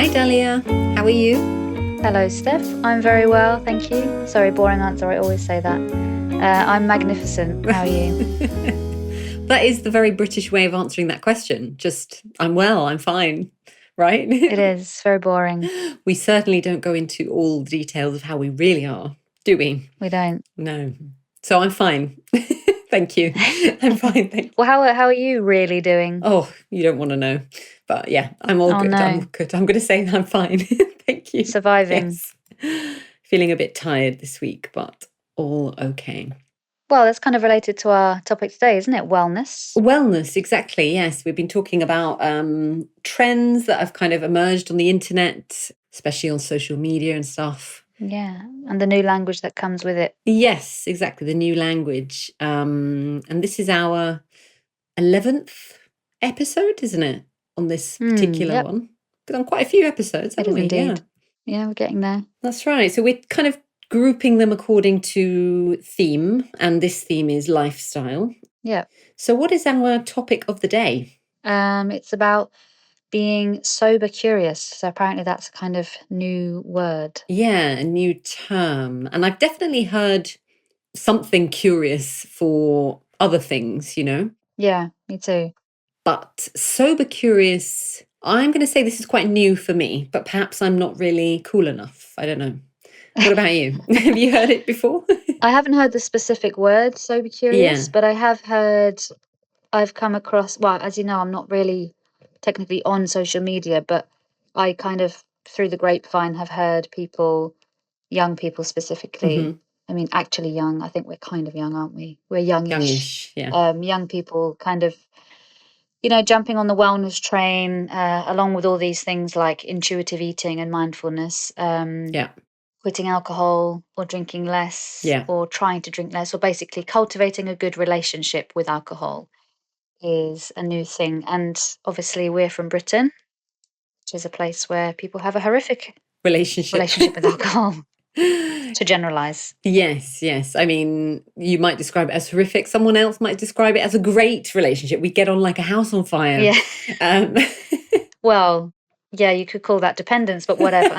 Hi, Dahlia. How are you? Hello, Steph. I'm very well, thank you. Sorry, boring answer. I always say that. Uh, I'm magnificent. How are you? that is the very British way of answering that question. Just, I'm well, I'm fine, right? it is very boring. We certainly don't go into all the details of how we really are, do we? We don't. No. So I'm fine. thank you. I'm fine. Thank Well, how, how are you really doing? Oh, you don't want to know. But yeah, I'm all Oh, good. no. I'm good. I'm going to say I'm fine. thank you. Surviving. Yes. Feeling a bit tired this week, but all okay. Well, that's kind of related to our topic today, isn't it? Wellness. Wellness, exactly. Yes, we've been talking about um, trends that have kind of emerged on the internet, especially on social media and stuff. Yeah. And the new language that comes with it. Yes, exactly. The new language. Um, and this is our 11th episode, isn't it? On this Hmm, particular yep. one. We've done quite a few episodes, haven't we? indeed. Yeah. Yeah, we're getting there. That's right. So we're kind of grouping them according to theme, and this theme is lifestyle. Yeah. So, what is our topic of the day? Um, it's about being sober curious. So apparently that's a kind of new word. Yeah, a new term. And I've definitely heard something curious for other things, you know, Yeah, me too. But sober curious. I'm going to say this is quite new for me, but perhaps I'm not really cool enough. I don't know. What about you? Have you heard it before? I haven't heard the specific word sober curious, but I have heard I've come across well, as you know, I'm not really technically on social media, but I kind of through the grapevine have heard people, young people specifically. Mhm. I mean, actually young. I think we're kind of young, aren't we? We're youngish. Youngish, yeah. Um, young people kind of, you know, jumping on the wellness train, uh, along with all these things like intuitive eating and mindfulness. Um, Yeah. quitting alcohol or drinking less Yeah. or trying to drink less or basically cultivating a good relationship with alcohol is a new thing and obviously we're from britain which is a place where people have a horrific Relationship. relationship with alcohol to generalize Yes, yes. I mean, you might describe it as horrific. Someone else might describe it as a great relationship. We get on like a house on fire. yeah Um, well yeah you could call that dependence but whatever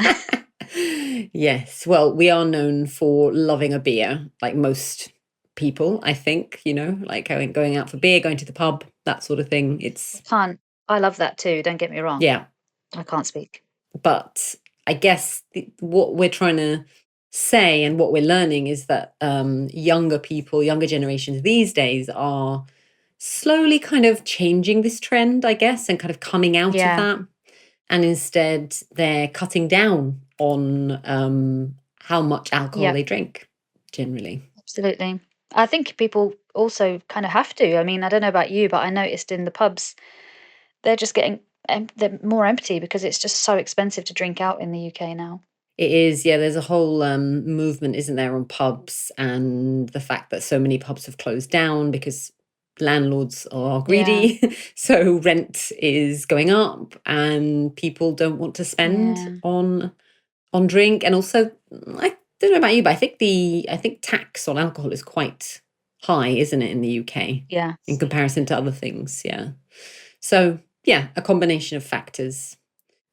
yes. Well, we are known for loving a beer, like most people, I think, you know, like going, out for beer, going to the pub, that sort of thing. It's, can't i love that too don't get me wrong yeah. i can't speak But I guess the, what we're trying to say and what we're learning is that um, younger people, younger generations these days are slowly kind of changing this trend, I guess, and kind of coming out Yeah. of that. And instead, they're cutting down on um, how much alcohol Yeah. they drink generally. Absolutely. I think people also kind of have to. I mean, I don't know about you, but I noticed in the pubs, they're just getting em- they're more empty because it's just so expensive to drink out in the UK now. It is, yeah. There's a whole um, movement, isn't there, on pubs and the fact that so many pubs have closed down because landlords are greedy. so rent is going up, and people don't want to spend Yeah. on on drink. And also, I don't know about you, but I think the I think tax on alcohol is quite high, isn't it, in the UK Yeah. in comparison to other things? Yeah. So yeah, a combination of factors.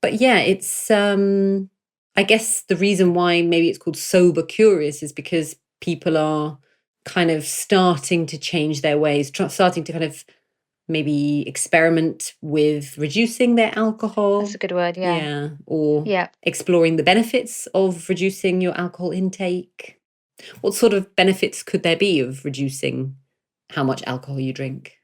But yeah, it's um I guess the reason why maybe it's called sober curious is because people are kind of starting to change their ways, tr- starting to kind of maybe experiment with reducing their alcohol. That's a good word. Yeah. yeah. Or Yeah. exploring the benefits of reducing your alcohol intake. What sort of benefits could there be of reducing how much alcohol you drink?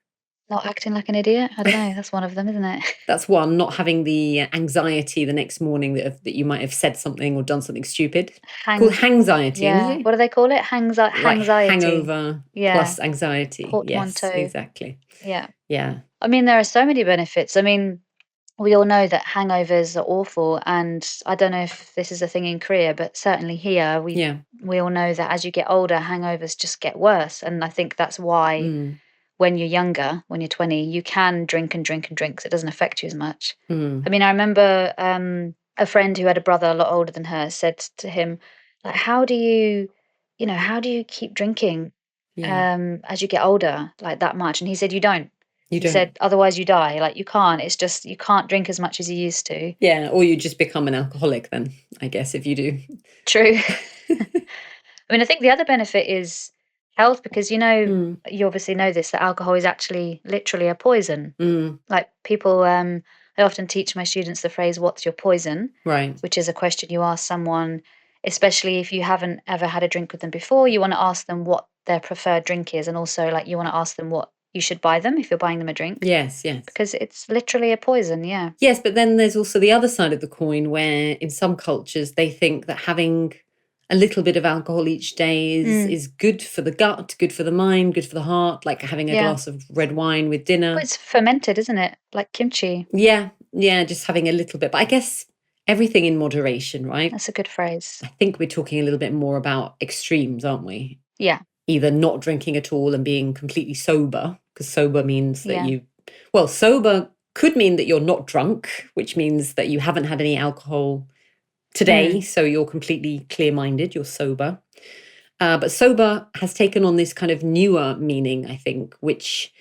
Not acting like an idiot. I don't know. That's one of them, isn't it? That's one, not having the anxiety the next morning that, that you might have said something or done something stupid. Hang- Called hangxiety, yeah. isn't it? What do they call it? Hangs Like anxiety. hangover Yeah. plus anxiety. yes, Portmanteau. exactly. Yeah. Yeah. I mean, there are so many benefits. I mean, we all know that hangovers are awful, and I don't know if this is a thing in Korea, but certainly here we Yeah. we all know that as you get older, hangovers just get worse, and I think that's why Mm, when you're younger, when you're 20, you can drink and drink and drink, so it doesn't affect you as much. mm, I mean, I remember um, a friend who had a brother a lot older than her said to him, like, "How do you, you know, how do you keep drinking yeah. um, as you get older like that much?" And he said, "You don't." He don't. said, otherwise you die. Like you can't. It's just you can't drink as much as you used to. yeah, or you just become an alcoholic then, I guess, if you do. True. I mean, I think the other benefit is health because you know Mm, you obviously know this that alcohol is actually literally a poison. mm, Like people, um, I often teach my students the phrase "What's your poison?" right. which is a question you ask someone, especially if you haven't ever had a drink with them before. You want to ask them what their preferred drink is, and also like you want to ask them what you should buy them if you're buying them a drink Yes, yes. because it's literally a poison. Yeah. Yes, but then there's also the other side of the coin where in some cultures they think that having a little bit of alcohol each day is, Mm. is good for the gut, good for the mind, good for the heart, like having a Yeah. glass of red wine with dinner. Well, it's fermented, isn't it? Like kimchi. Yeah, yeah, just having a little bit. But I guess everything in moderation, right? That's a good phrase. I think we're talking a little bit more about extremes, aren't we? Yeah. Either not drinking at all and being completely sober, because sober means that Yeah. you, well, sober could mean that you're not drunk, which means that you haven't had any alcohol today. So you're completely clear minded, you're sober. Uh, but sober has taken on this kind of newer meaning, I think, which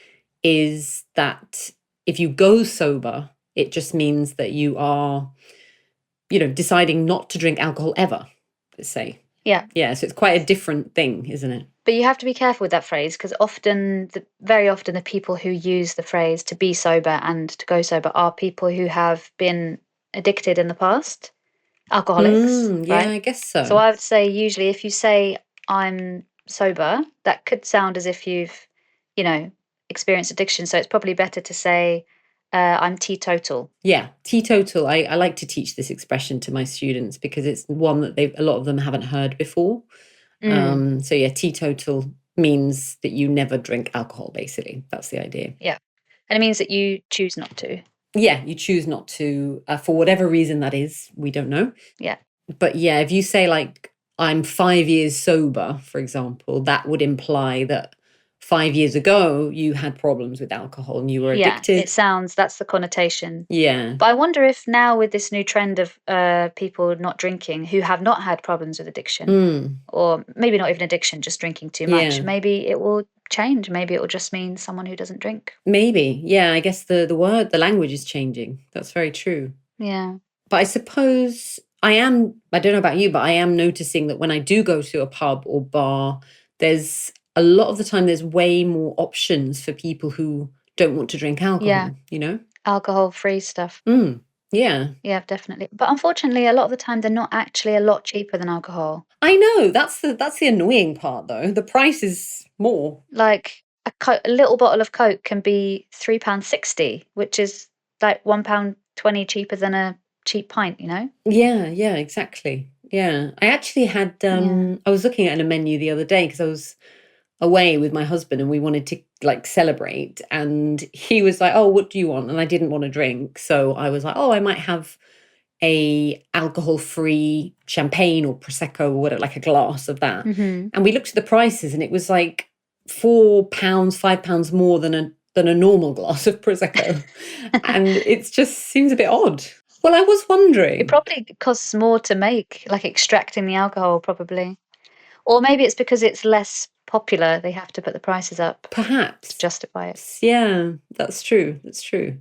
is that if you go sober, it just means that you are, you know, deciding not to drink alcohol ever, let's say. Yeah. Yeah. So it's quite a different thing, isn't it? But you have to be careful with that phrase because often, the, very often, the people who use the phrase to be sober and to go sober are people who have been addicted in the past, alcoholics. Mm, yeah, right? I guess so. So I would say usually if you say I'm sober, that could sound as if you've, you know, experienced addiction. So it's probably better to say uh, I'm teetotal. yeah, teetotal. I, I like to teach this expression to my students because it's one that they a lot of them haven't heard before. Mm, Um, so yeah, teetotal means that you never drink alcohol. Basically, that's the idea. Yeah, and it means that you choose not to. Yeah, you choose not to uh, for whatever reason that is. We don't know. Yeah. But yeah, if you say like I'm five years sober, for example, that would imply that five years ago you had problems with alcohol and you were Yeah, addicted. it sounds that's the connotation. yeah. But I wonder if now with this new trend of uh, people not drinking who have not had problems with addiction, Mm. or maybe not even addiction, just drinking too much, Yeah. maybe it will change. Maybe it will just mean someone who doesn't drink. Maybe. Yeah, I guess the the word, the language is changing. That's very true. Yeah. But I suppose I am, I don't know about you, but I am noticing that when I do go to a pub or bar, there's a lot of the time there's way more options for people who don't want to drink alcohol, yeah. you know? Alcohol free stuff. Mm, yeah. Yeah, definitely. But unfortunately, a lot of the time they're not actually a lot cheaper than alcohol. I know. That's the that's the annoying part though. The price is more. Like a, co- a little bottle of Coke can be three pound sixty, which is like one pound twenty cheaper than a cheap pint. You know? Yeah, yeah, exactly. Yeah. I actually had Yeah. um I was looking at a menu the other day because I was away with my husband and we wanted to like celebrate and he was like, "Oh, what do you want?" and I didn't want to drink. So I was like, "Oh, I might have a alcohol-free champagne or prosecco or whatever like a glass of that." Mm-hmm. And we looked at the prices and it was like 4 pounds, 5 pounds more than a than a normal glass of prosecco. and it just seems a bit odd. Well, I was wondering. It probably costs more to make, like extracting the alcohol, probably. Or maybe it's because it's less popular. They have to put the prices up Perhaps. to justify it. Yeah, that's true. That's true.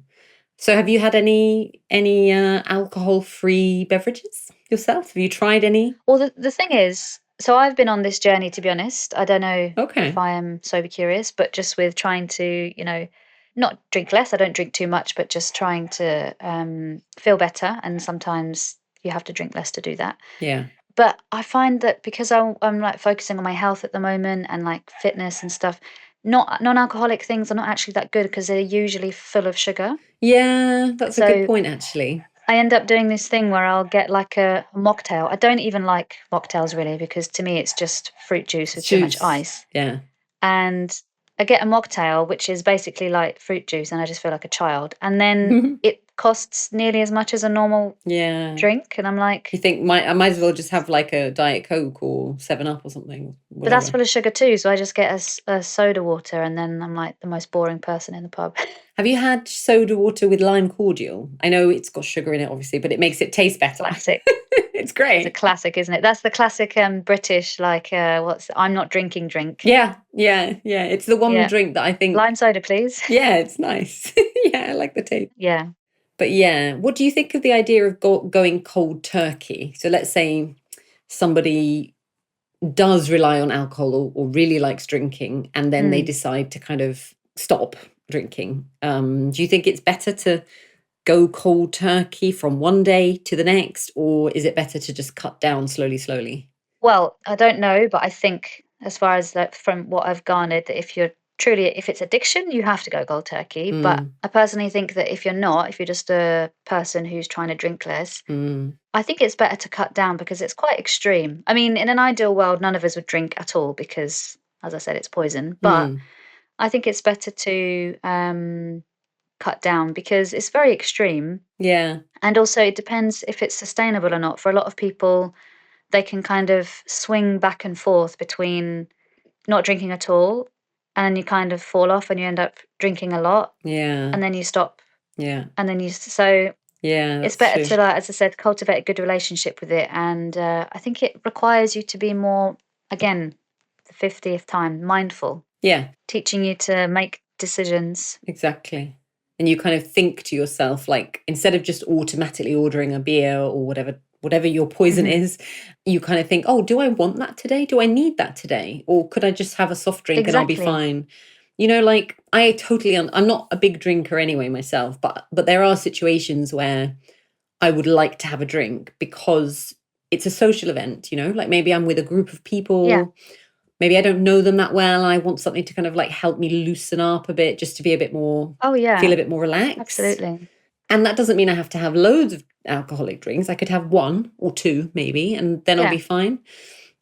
So have you had any any uh, alcohol-free beverages yourself? Have you tried any? Well, the, the thing is, so I've been on this journey, to be honest. I don't know Okay. if I am sober curious, but just with trying to, you know, not drink less. I don't drink too much, but just trying to um, feel better. And sometimes you have to drink less to do that. Yeah. But I find that because I'm, I'm like focusing on my health at the moment and like fitness and stuff, not non-alcoholic things are not actually that good because they're usually full of sugar. Yeah, that's a good point actually. I end up doing this thing where I'll get like a mocktail. I don't even like mocktails really because to me it's just fruit juice with too much ice. Yeah. And I get a mocktail, which is basically like fruit juice, and I just feel like a child. And then it costs nearly as much as a normal yeah. drink. And I'm like, You think might I might as well just have like a diet coke or 7 up or something. but that's full of sugar too. So I just get a soda water, and then I'm like the most boring person in the pub. Have you had soda water with lime cordial? I know it's got sugar in it obviously, but it makes it taste better. Classic. it's great. It's a classic, isn't it? That's the classic um, British, like, uh, what's I'm not drinking drink. Yeah, yeah, yeah. It's the one Yeah. drink that I think. Lime soda, please. Yeah, it's nice. yeah, I like the taste. Yeah. But yeah, what do you think of the idea of go- going cold turkey? So let's say somebody does rely on alcohol or, or really likes drinking, and then they Mm. decide to kind of stop drinking. Um, do you think it's better to go cold turkey from one day to the next, or is it better to just cut down slowly, slowly? Well, I don't know, but I think as far as that from what I've garnered, that if you're truly if it's addiction, you have to go cold turkey. But Mm. I personally think that if you're not, if you're just a person who's trying to drink less, Mm, I think it's better to cut down because it's quite extreme. I mean, in an ideal world, none of us would drink at all because, as I said, it's poison. But mm, I think it's better to um, cut down because it's very extreme. yeah, And also, it depends if it's sustainable or not. For a lot of people, they can kind of swing back and forth between not drinking at all and then you kind of fall off and you end up drinking a lot yeah, and then you stop yeah, and then you so yeah. it's better true. to like as i said cultivate a good relationship with it and uh, i think it requires you to be more again the 50th time mindful Yeah, teaching you to make decisions Exactly. And you kind of think to yourself, like, instead of just automatically ordering a beer or whatever, whatever your poison Mhm. is, you kind of think, oh, do I want that today? Do I need that today? Or could I just have a soft drink and I'll be fine? You know, like I totally, un- I'm not a big drinker anyway myself, but but there are situations where I would like to have a drink because it's a social event, you know, like maybe I'm with a group of people. Maybe I don't know them that well. I want something to kind of like help me loosen up a bit, just to be a bit more oh yeah feel a bit more relaxed. absolutely And that doesn't mean I have to have loads of alcoholic drinks. I could have one or two, maybe, and then I'll be fine.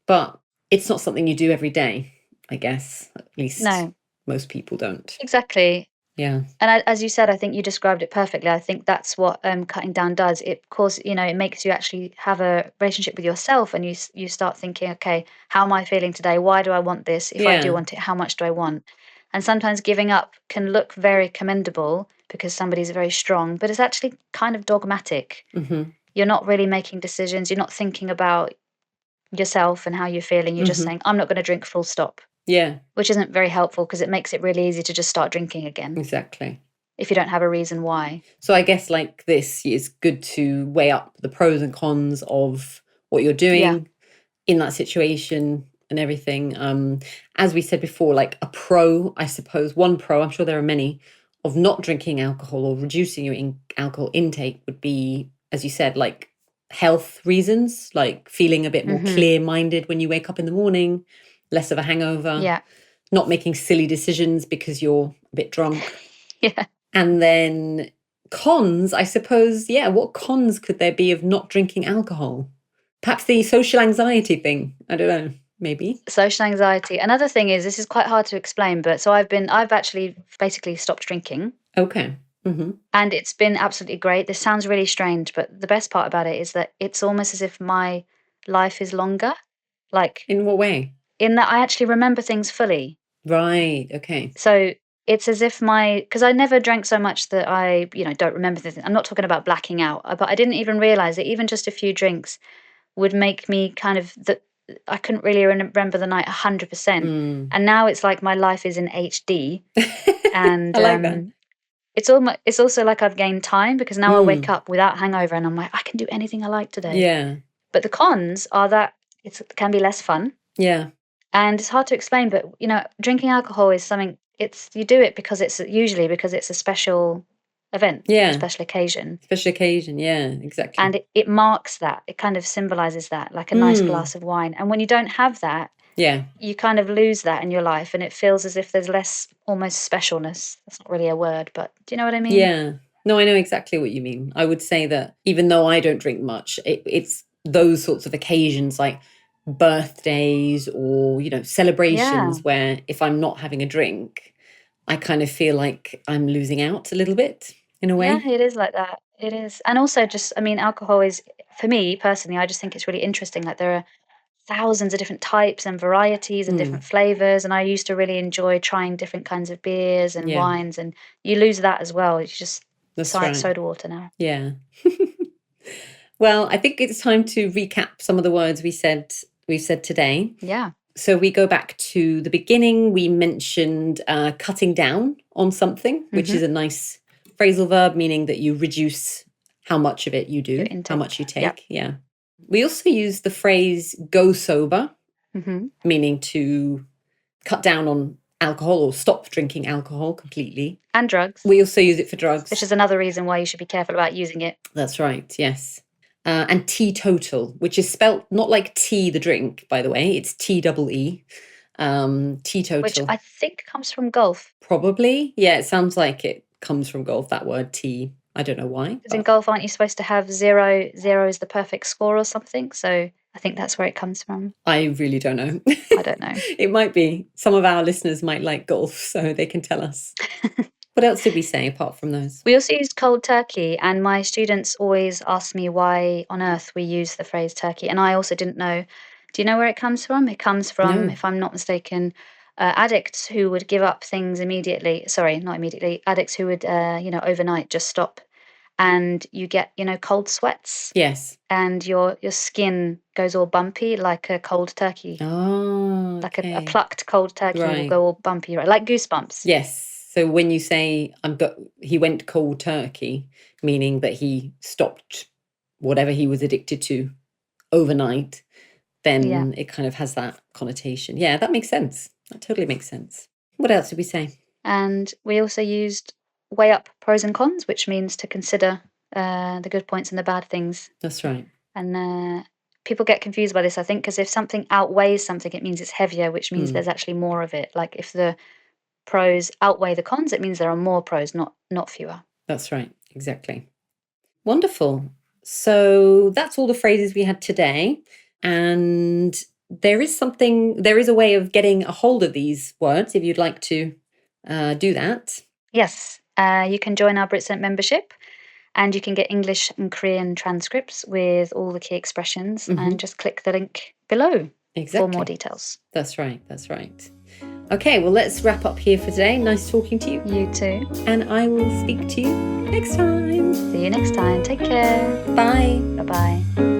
But it's not something you do every day, I guess. At least no most people don't. exactly Yeah. And I, as you said, I think you described it perfectly. I think that's what um, cutting down does. It cause you know it makes you actually have a relationship with yourself, and you you start thinking, okay, how am I feeling today? Why do I want this? If I do want it, how much do I want? And sometimes giving up can look very commendable because somebody's very strong, but it's actually kind of dogmatic. hmm You're not really making decisions. You're not thinking about yourself and how you're feeling. You're just Mhm. saying, I'm not going to drink full stop, Yeah, which isn't very helpful because it makes it really easy to just start drinking again exactly. if you don't have a reason why. So I guess like this, is good to weigh up the pros and cons of what you're doing in that situation and everything. Um, as we said before, like a pro, I suppose, one pro, I'm sure there are many, of not drinking alcohol or reducing your in- alcohol intake would be, as you said, like health reasons, like feeling a bit more Mhm. clear minded when you wake up in the morning, less of a hangover, Yeah. not making silly decisions because you're a bit drunk. Yeah. And then cons, I suppose, yeah, what cons could there be of not drinking alcohol? Perhaps the social anxiety thing. I don't know, maybe. Social anxiety. Another thing is this is quite hard to explain, but so I've been I've actually basically stopped drinking Okay. hmm and it's been absolutely great. This sounds really strange, but the best part about it is that it's almost as if my life is longer. Like In what way? in that I actually remember things fully. Right. Okay. So it's as if my because I never drank so much that I, you know, don't remember the I'm not talking about blacking out, uh, but I didn't even realize that even just a few drinks would make me kind of that I couldn't really remember the night 100%. Mm. And now it's like my life is in HD and I like um, that. it's almost it's also like I've gained time because now I wake Mm. up without hangover and I'm like I can do anything I like today. Yeah. But the cons are that it's, it can be less fun Yeah. and it's hard to explain but you know drinking alcohol is something it's you do it because it's usually because it's a special event Yeah. special occasion Special occasion. Yeah. Exactly. and it, it marks that it kind of symbolizes that like a nice Mm. glass of wine and when you don't have that yeah. you kind of lose that in your life and it feels as if there's less almost specialness that's not really a word but do you know what i mean Yeah. No, I know exactly what you mean. I would say that even though I don't drink much, it, it's those sorts of occasions like birthdays or, you know, celebrations where if I'm not having a drink, I kind of feel like I'm losing out a little bit in a way. yeah it is like that it is and also just i mean alcohol is for me personally i just think it's really interesting like there are thousands of different types and varieties and Mm. different flavors and i used to really enjoy trying different kinds of beers and Yeah. wines and you lose that as well it's just That's soda, right. soda water now Yeah. Well, I think it's time to recap some of the words we said we've said today. Yeah. So we go back to the beginning. We mentioned uh, cutting down on something, which Mhm. is a nice phrasal verb, meaning that you reduce how much of it you do, how much you take. Yeah. Yeah. We also use the phrase go sober, hmm meaning to cut down on alcohol or stop drinking alcohol completely. And drugs, We also use it for drugs. which is another reason why you should be careful about using it. That's right, yes. Uh, and teetotal, which is spelt not like tea, the drink, by the way. It's T double E. Um, teetotal. Which I think comes from golf. Probably. Yeah, it sounds like it comes from golf, that word tea. I don't know why. Because in golf, aren't you supposed to have zero? Zero is the perfect score or something. So I think that's where it comes from. I really don't know. I don't know. it might be. Some of our listeners might like golf, so they can tell us. what else did we say apart from those? We also used cold turkey, and my students always ask me why on earth we use the phrase turkey. And I also didn't know. Do you know where it comes from? It comes from, No. if I'm not mistaken, uh, addicts who would give up things immediately. Sorry, not immediately. Addicts who would, uh, you know, overnight just stop, and you get, you know, cold sweats, Yes. and your your skin goes all bumpy like a cold turkey. Oh, Like a, a plucked cold turkey will go all bumpy, right? Like goosebumps. Yes. So when you say I'm got, he went cold turkey, meaning that he stopped whatever he was addicted to overnight, then it kind of has that connotation. Yeah, that makes sense. That totally makes sense. What else did we say? And we also used weigh up pros and cons, which means to consider uh, the good points and the bad things. That's right. And uh, people get confused by this, I think, because if something outweighs something, it means it's heavier, which means Mm. there's actually more of it. Like if the pros outweigh the cons, it means there are more pros, not not fewer. That's right. Exactly. Wonderful. So that's all the phrases we had today. And there is something, there is a way of getting a hold of these words if you'd like to uh, do that. Yes, uh, you can join our BritSent membership. And you can get English and Korean transcripts with all the key expressions, Mhm. and just click the link below Exactly. for more details. That's right. That's right. Okay, well, let's wrap up here for today. Nice talking to you. You too. And I will speak to you next time. See you next time. Take care. Bye. Bye bye.